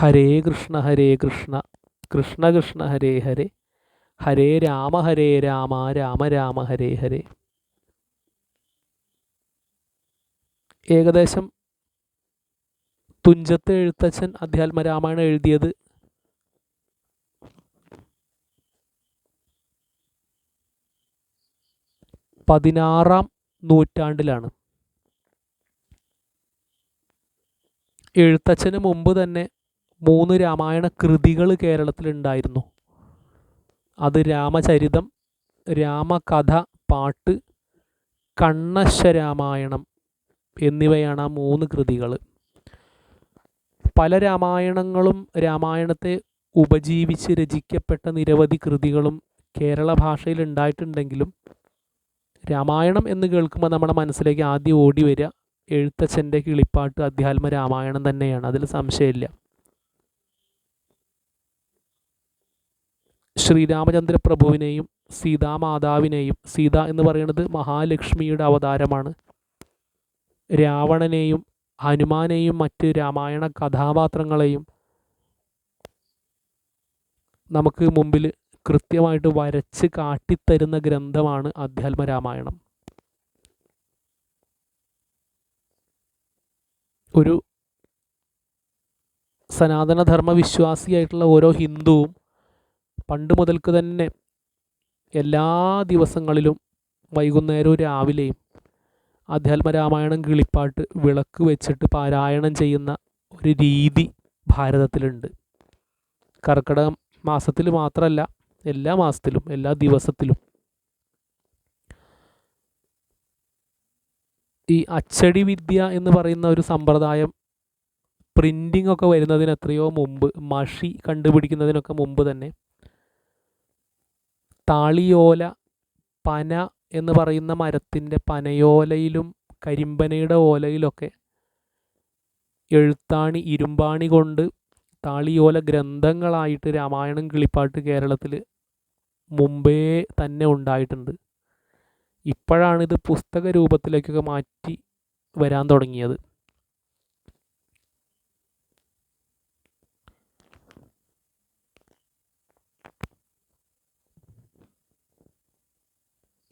ഹരേ കൃഷ്ണ ഹരേ കൃഷ്ണ കൃഷ്ണ കൃഷ്ണ ഹരേ ഹരേ ഹരേ രാമ ഹരേ രാമ രാമ രാമ ഹരേ ഹരേ. ഏകദേശം തുഞ്ചത്ത് എഴുത്തച്ഛൻ അധ്യാത്മരാമായണം എഴുതിയത് പതിനാറാം നൂറ്റാണ്ടിലാണ്. എഴുത്തച്ഛന് മുമ്പ് തന്നെ മൂന്ന് രാമായണ കൃതികൾ കേരളത്തിലുണ്ടായിരുന്നു. അത് രാമചരിതം രാമകഥ പാട്ട് കണ്ണശരാമായണം എന്നിവയാണ് ആ മൂന്ന് കൃതികൾ. പല രാമായണങ്ങളും രാമായണത്തെ ഉപജീവിച്ച് രചിക്കപ്പെട്ട നിരവധി കൃതികളും കേരള ഭാഷയിൽ ഉണ്ടായിട്ടുണ്ടെങ്കിലും രാമായണം എന്ന് കേൾക്കുമ്പോൾ നമ്മുടെ മനസ്സിലേക്ക് ആദ്യം ഓടി വരിക. എഴുത്തച്ഛന്റെ കിളിപ്പാട്ട് അധ്യാത്മ രാമായണം തന്നെയാണ്. അതിൽ സംശയമില്ല. ശ്രീരാമചന്ദ്ര പ്രഭുവിനെയും സീതാമാതാവിനെയും സീത എന്ന് പറയുന്നത് മഹാലക്ഷ്മിയുടെ അവതാരമാണ്. രാവണനെയും ഹനുമാനെയും മറ്റ് രാമായണ കഥാപാത്രങ്ങളെയും നമുക്ക് മുമ്പിൽ കൃത്യമായിട്ട് വരച്ച് കാട്ടിത്തരുന്ന ഗ്രന്ഥമാണ് അധ്യാത്മ രാമായണം ഒരു സനാതനധർമ്മ വിശ്വാസിയായിട്ടുള്ള ഓരോ ഹിന്ദുവും പണ്ട് മുതൽക്ക് തന്നെ എല്ലാ ദിവസങ്ങളിലും വൈകുന്നേരവും രാവിലെയും അധ്യാത്മരാമായണം കിളിപ്പാട്ട് വിളക്ക് വെച്ചിട്ട് പാരായണം ചെയ്യുന്ന ഒരു രീതി ഭാരതത്തിലുണ്ട്. കർക്കിടക മാസത്തിൽ മാത്രമല്ല എല്ലാ മാസത്തിലും എല്ലാ ദിവസത്തിലും. ഈ അച്ചടി വിദ്യ എന്ന് പറയുന്ന ഒരു സമ്പ്രദായം പ്രിന്റിംഗ് ഒക്കെ വരുന്നതിന് എത്രയോ മുമ്പ് മഷി കണ്ടുപിടിക്കുന്നതിനൊക്കെ മുമ്പ് തന്നെ താളിയോല പന എന്ന് പറയുന്ന മരത്തിന്റെ പനയോലയിലും കരിമ്പനയുടെ ഓലയിലൊക്കെ എഴുത്താണി ഇരുമ്പാണി കൊണ്ട് താളിയോല ഗ്രന്ഥങ്ങളായിട്ട് രാമായണം കിളിപ്പാട്ട് കേരളത്തിൽ മുമ്പേ തന്നെ ഉണ്ടായിട്ടുണ്ട്. ഇപ്പോഴാണിത് പുസ്തക രൂപത്തിലേക്കൊക്കെ മാറ്റി വരാൻ തുടങ്ങിയത്.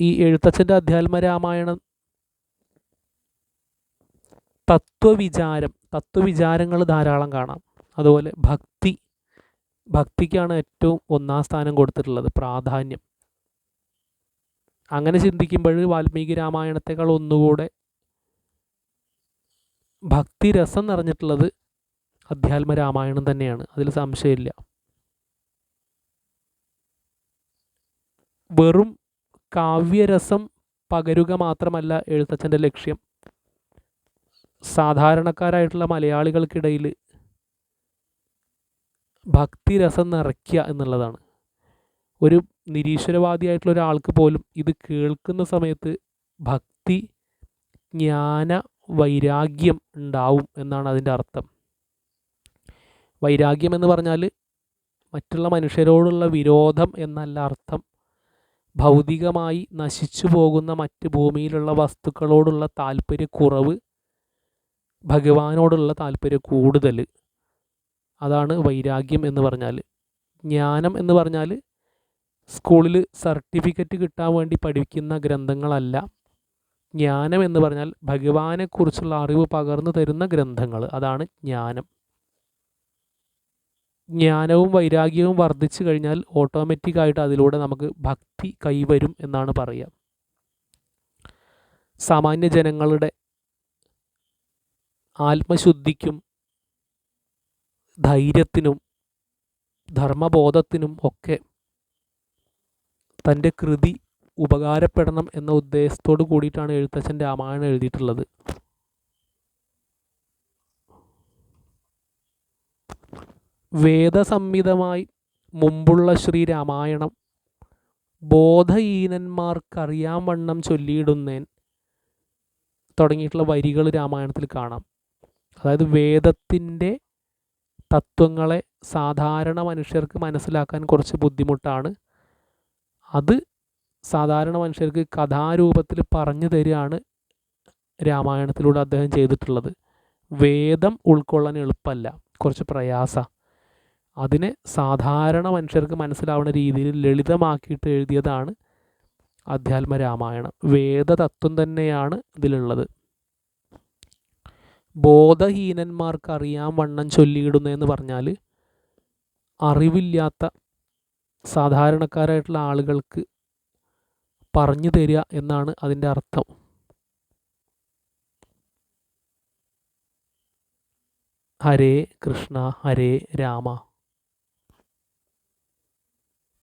ഈ എഴുത്തച്ഛന്റെ അധ്യാത്മ രാമായണം തത്വവിചാരം തത്വവിചാരങ്ങൾ ധാരാളം കാണാം. അതുപോലെ ഭക്തി ഭക്തിക്കാണ് ഏറ്റവും ഒന്നാം സ്ഥാനം കൊടുത്തിട്ടുള്ളത് പ്രാധാന്യം. അങ്ങനെ ചിന്തിക്കുമ്പോൾ വാൽമീകി രാമായണത്തെക്കാൾ ഒന്നുകൂടെ ഭക്തി രസം നിറഞ്ഞിട്ടുള്ളത് അധ്യാത്മ രാമായണം തന്നെയാണ്. അതിൽ സംശയമില്ല. വെറും കാവ്യരസം പകരുക മാത്രമല്ല എഴുത്തച്ഛന്റെ ലക്ഷ്യം. സാധാരണക്കാരായിട്ടുള്ള മലയാളികൾക്കിടയിൽ ഭക്തിരസം നിറയ്ക്കുക എന്നുള്ളതാണ്. ഒരു നിരീശ്വരവാദിയായിട്ടുള്ള ഒരാൾക്ക് പോലും ഇത് കേൾക്കുന്ന സമയത്ത് ഭക്തി ജ്ഞാന വൈരാഗ്യം ഉണ്ടാവും എന്നാണ് അതിന്റെ അർത്ഥം. വൈരാഗ്യം എന്ന് പറഞ്ഞാൽ മറ്റുള്ള മനുഷ്യരോടുള്ള വിരോധം എന്നല്ല അർത്ഥം. ഭൗതികമായി നശിച്ചു പോകുന്ന മറ്റ് ഭൂമിയിലുള്ള വസ്തുക്കളോടുള്ള താല്പര്യക്കുറവ് ഭഗവാനോടുള്ള താല്പര്യ കൂടുതൽ അതാണ് വൈരാഗ്യം എന്ന് പറഞ്ഞാൽ ജ്ഞാനം എന്ന് പറഞ്ഞാൽ സ്കൂളിൽ സർട്ടിഫിക്കറ്റ് കിട്ടാൻ വേണ്ടി പഠിക്കുന്ന ഗ്രന്ഥങ്ങളല്ല. ജ്ഞാനം എന്ന് പറഞ്ഞാൽ ഭഗവാനെക്കുറിച്ചുള്ള അറിവ് പകർന്നു തരുന്ന ഗ്രന്ഥങ്ങൾ അതാണ് ജ്ഞാനം. ജ്ഞാനവും വൈരാഗ്യവും വർദ്ധിച്ചു കഴിഞ്ഞാൽ ഓട്ടോമാറ്റിക്കായിട്ട് അതിലൂടെ നമുക്ക് ഭക്തി കൈവരും എന്നാണ് പറയുക. സാമാന്യ ജനങ്ങളുടെ ആത്മശുദ്ധിക്കും ധൈര്യത്തിനും ധർമ്മബോധത്തിനും ഒക്കെ തന്റെ കൃതി ഉപകാരപ്പെടണം എന്ന ഉദ്ദേശത്തോടു കൂടിയിട്ടാണ് എഴുത്തച്ഛൻ രാമായണം എഴുതിയിട്ടുള്ളത്. വേദസംഹിതമായി മുമ്പുള്ള ശ്രീരാമായണം ബോധഹീനന്മാർക്കറിയാൻ വണ്ണം ചൊല്ലിയിടുന്നേൻ തുടങ്ങിയിട്ടുള്ള വരികൾ രാമായണത്തിൽ കാണാം. അതായത് വേദത്തിന്റെ തത്വങ്ങളെ സാധാരണ മനുഷ്യർക്ക് മനസ്സിലാക്കാൻ കുറച്ച് ബുദ്ധിമുട്ടാണ്. അത് സാധാരണ മനുഷ്യർക്ക് കഥാരൂപത്തിൽ പറഞ്ഞു തരികയാണ് രാമായണത്തിലൂടെ അദ്ദേഹം ചെയ്തിട്ടുള്ളത്. വേദം ഉൾക്കൊള്ളാൻ എളുപ്പമല്ല. കുറച്ച് പ്രയാസ അതിനെ സാധാരണ മനുഷ്യർക്ക് മനസ്സിലാവുന്ന രീതിയിൽ ലളിതമാക്കിയിട്ട് എഴുതിയതാണ് അധ്യാത്മ രാമായണം വേദതത്വം തന്നെയാണ് ഇതിലുള്ളത്. ബോധഹീനന്മാർക്ക് അറിയാൻ വണ്ണം ചൊല്ലിയിടുന്നതെന്ന് പറഞ്ഞാൽ അറിവില്ലാത്ത സാധാരണക്കാരായിട്ടുള്ള ആളുകൾക്ക് പറഞ്ഞു തരിക എന്നാണ് അതിന്റെ അർത്ഥം. ഹരേ കൃഷ്ണ ഹരേ രാമ.